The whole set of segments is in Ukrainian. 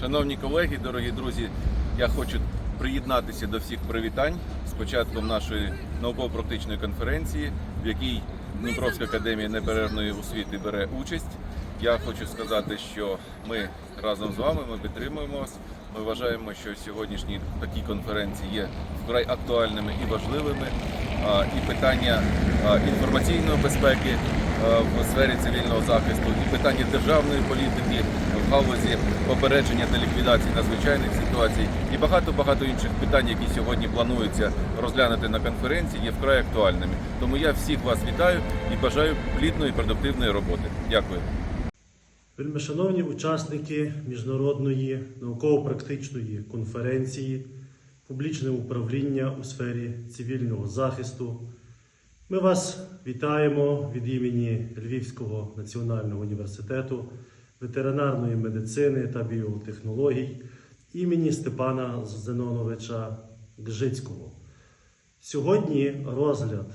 Шановні колеги, дорогі друзі, я хочу приєднатися до всіх привітань з початком нашої науково-практичної конференції, в якій Дніпровська академія неперервної освіти бере участь. Я хочу сказати, що ми разом з вами ми підтримуємо вас. Ми вважаємо, що сьогоднішні такі конференції є вкрай актуальними і важливими. І питання інформаційної безпеки в сфері цивільного захисту, і питання державної політики в галузі попередження та ліквідації надзвичайних ситуацій, і багато багато інших питань, які сьогодні плануються розглянути на конференції, є вкрай актуальними. Тому я всіх вас вітаю і бажаю плідної продуктивної роботи. Дякую. Вельмишановні учасники міжнародної науково-практичної конференції Публічне управління у сфері цивільного захисту. Ми вас вітаємо від імені Львівського національного університету ветеринарної медицини та біотехнологій імені Степана Зеноновича Гжицького. Сьогодні розгляд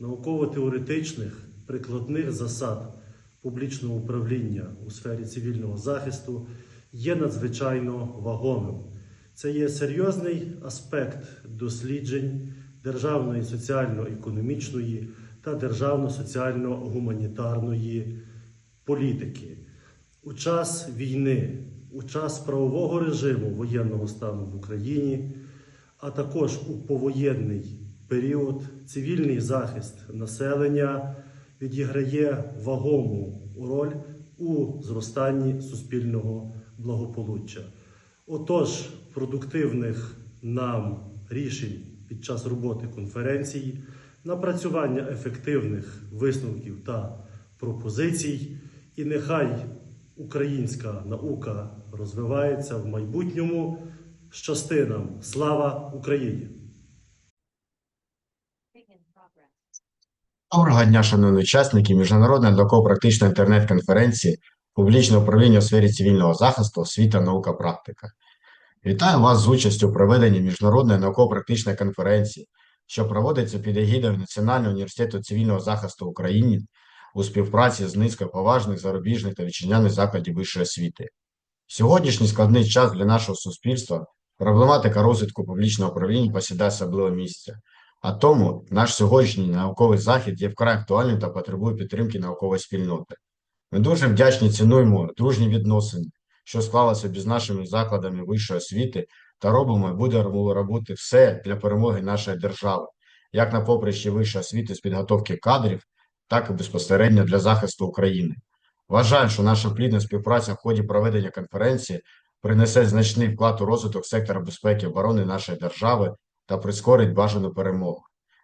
науково-теоретичних прикладних засад публічного управління у сфері цивільного захисту є надзвичайно вагомим. Це є серйозний аспект досліджень державної соціально-економічної та державно-соціально-гуманітарної політики. У час війни, у час правового режиму воєнного стану в Україні, а також у повоєнний період цивільний захист населення відіграє вагому роль у зростанні суспільного благополуччя. Отож, продуктивних нам рішень під час роботи конференції, напрацювання ефективних висновків та пропозицій, і нехай українська наука розвивається в майбутньому. Щасти нам! Слава Україні! Доброго дня, шановні учасники Міжнародної науково-практичної інтернет-конференції Публічне управління у сфері цивільного захисту, освіта, наука, практика. Вітаю вас з участю у проведенні Міжнародної науково-практичної конференції, що проводиться під егідою Національного університету цивільного захисту України у співпраці з низкою поважних зарубіжних та вітчизняних закладів вищої освіти. Сьогоднішній складний час для нашого суспільства проблематика розвитку публічного управління посідає особливе місце. А тому наш сьогоднішній науковий захід є вкрай актуальним та потребує підтримки наукової спільноти. Ми дуже вдячні цінуємо дружні відносини, що склалися між нашими закладами вищої освіти, та робимо і будемо робити все для перемоги нашої держави, як на поприщі вищої освіти з підготовки кадрів, так і безпосередньо для захисту України. Вважаю, що наша плідна співпраця в ході проведення конференції принесе значний вклад у розвиток сектора безпеки і оборони нашої держави та прискорить бажану перемогу.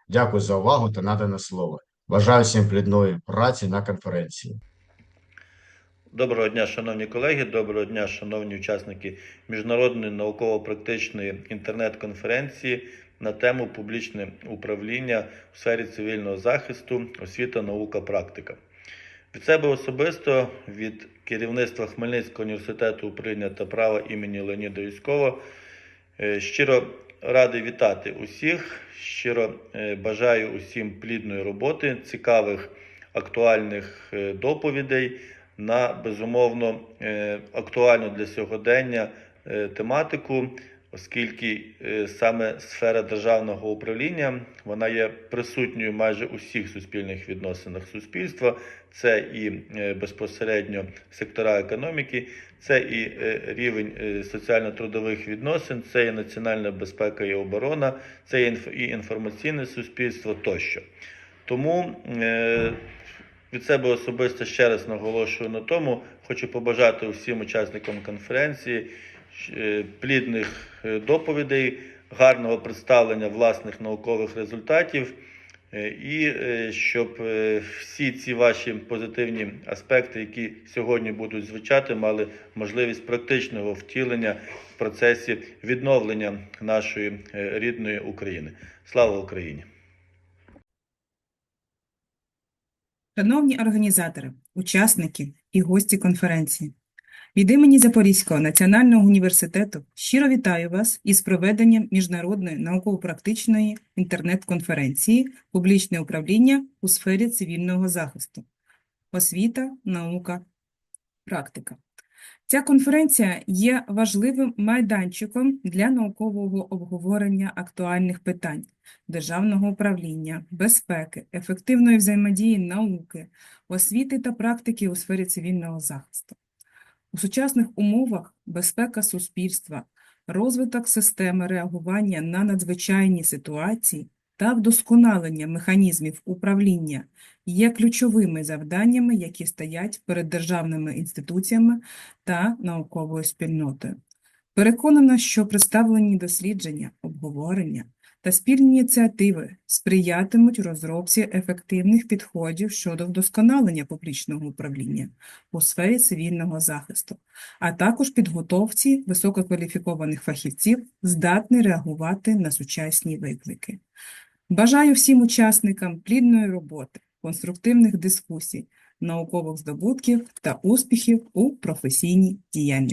Дякую за увагу та надане слово. Бажаю всім плідної праці на конференції. Доброго дня, шановні колеги, доброго дня, шановні учасники міжнародної науково-практичної інтернет-конференції на тему публічне управління у сфері цивільного захисту, освіта, наука, практика. Від себе особисто, від керівництва Хмельницького університету управління та права імені Леоніда Юськова е, щиро радий вітати усіх. Щиро е, бажаю усім плідної роботи, цікавих актуальних е, доповідей на безумовно е, актуальну для сьогодення е, тематику, оскільки е, саме сфера державного управління вона є присутньою майже у всіх суспільних відносинах суспільства. Це і безпосередньо сектора економіки, це і рівень соціально-трудових відносин, це і національна безпека і оборона, це і інф- і інформаційне суспільство тощо. Тому від себе особисто ще раз наголошую на тому, хочу побажати усім учасникам конференції е, плідних е, доповідей, гарного представлення власних наукових результатів, е, і щоб всі ці ваші позитивні аспекти, які сьогодні будуть звучати, мали можливість практичного втілення в процесі відновлення нашої рідної України. Слава Україні! Шановні організатори, учасники і гості конференції, від імені Запорізького національного університету щиро вітаю вас із проведенням міжнародної науково-практичної інтернет-конференції «Публічне управління у сфері цивільного захисту. Освіта, наука, практика. Ця конференція є важливим майданчиком для наукового обговорення актуальних питань державного управління, безпеки, ефективної взаємодії науки, освіти та практики у сфері цивільного захисту. У сучасних умовах безпека суспільства, розвиток системи реагування на надзвичайні ситуації та вдосконалення механізмів управління є ключовими завданнями, які стоять перед державними інституціями та науковою спільнотою. Переконана, що представлені дослідження, обговорення та спільні ініціативи сприятимуть розробці ефективних підходів щодо вдосконалення публічного управління у сфері цивільного захисту, а також підготовці висококваліфікованих фахівців, здатних реагувати на сучасні виклики. Бажаю всім учасникам плідної роботи, конструктивних дискусій, наукових здобутків та успіхів у професійній діяльності.